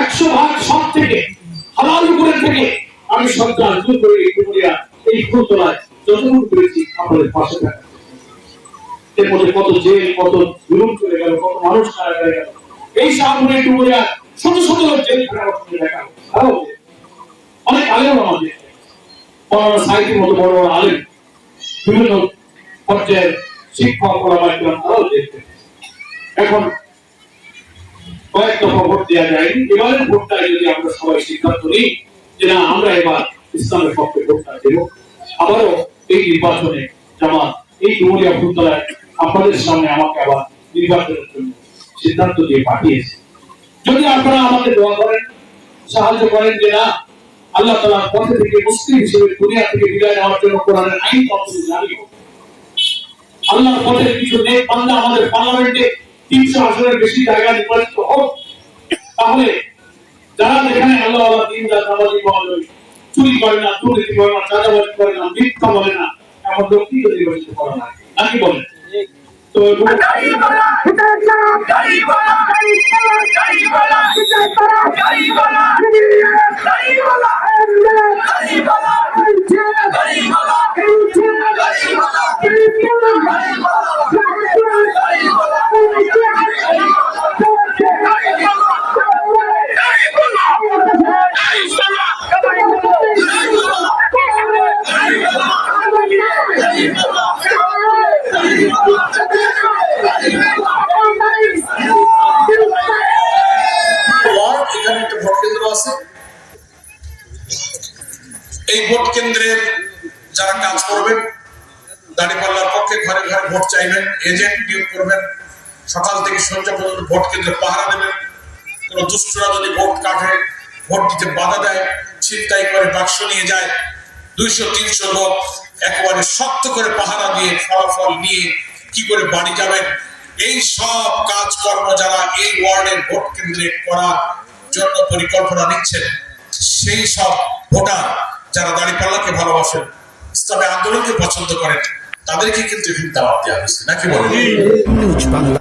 একশো ভাগ সব থেকে, হালাল উপরে থেকে আমি সন্তান দূর করে এই যতটুকু আপনাদের পাশে থাকা এর মধ্যে কত জেল, কত চলে গেল, কত মানুষ গেল। এই কুমিরা ছোট ছোট জেল অনেক আলেম আমাদের। বড় সাহিত্যের মতো বড় বড় আলেম। বিভিন্ন পর্যায়ের শিক্ষক কেরাম তারাও দেখতে এখন কয়েক দফা ভোট দেওয়া যায়নি। এবারের ভোটটায় যদি আমরা সবাই সিদ্ধান্ত নিই যে না, আমরা এবার ইসলামের পক্ষে ভোটটা দেব, আবারও এই নির্বাচনে জামাত, এই ডুমুরিয়া ফুলতলায় আপনাদের সামনে আমাকে আবার নির্বাচনের জন্য সিদ্ধান্ত দিয়ে পাঠিয়েছে। যদি আপনারা আমাকে দোয়া করেন, সাহায্য করেন যে না, আল্লাহ তালার পথে থেকে মুসলিম হিসেবে দুনিয়া থেকে বিদায় নেওয়ার জন্য কোরআনের আইন জারি হোক। আল্লাহর পথে কিছু নেক বান্দা আমাদের পার্লামেন্টে তিনশো আসনের বেশি জায়গা নির্বাচিত হোক তাহলে যারা যেখানে আল্লাহ আল্লাহ দিন যা নামাজি মহোদয় চুরি করে না দুর্নীতি করে না চাঁদাবাজি করে না মিথ্যা বলে না এমন লোককে নির্বাচিত করা হয় নাকি বলে তো ওয়ার্ড এই ভোট কেন্দ্রের যারা কাজ করবেন, দাঁড়িপাল্লার পক্ষে ঘরে ঘরে ভোট চাইবেন এজেন্ট নিয়োগ করবেন, সকাল থেকে সন্ধ্যা পর্যন্ত ভোট কেন্দ্রে পাহারা দেবেন। কোন দুষ্টরা যদি ভোট কাটে, ভোট দিতে বাধা দেয়, ছিনতাই করে বাক্স নিয়ে যায়, দুইশো, তিনশো লোক একেবারে শক্ত করে পাহারা দিয়ে ফলাফল নিয়ে কি করে বাড়ি যাবেন? এই সব কাজকর্ম যারা এই ওয়ার্ডের ভোট কেন্দ্রে করার জন্য পরিকল্পনা নিচ্ছেন সেই সব ভোটার যারা দাঁড়িপাল্লাকে ভালোবাসেন তবে আন্দোলনকে পছন্দ করেন তাদেরকে কিন্তু এখানে দাওয়াত দেওয়া হয়েছে নাকি বলেন?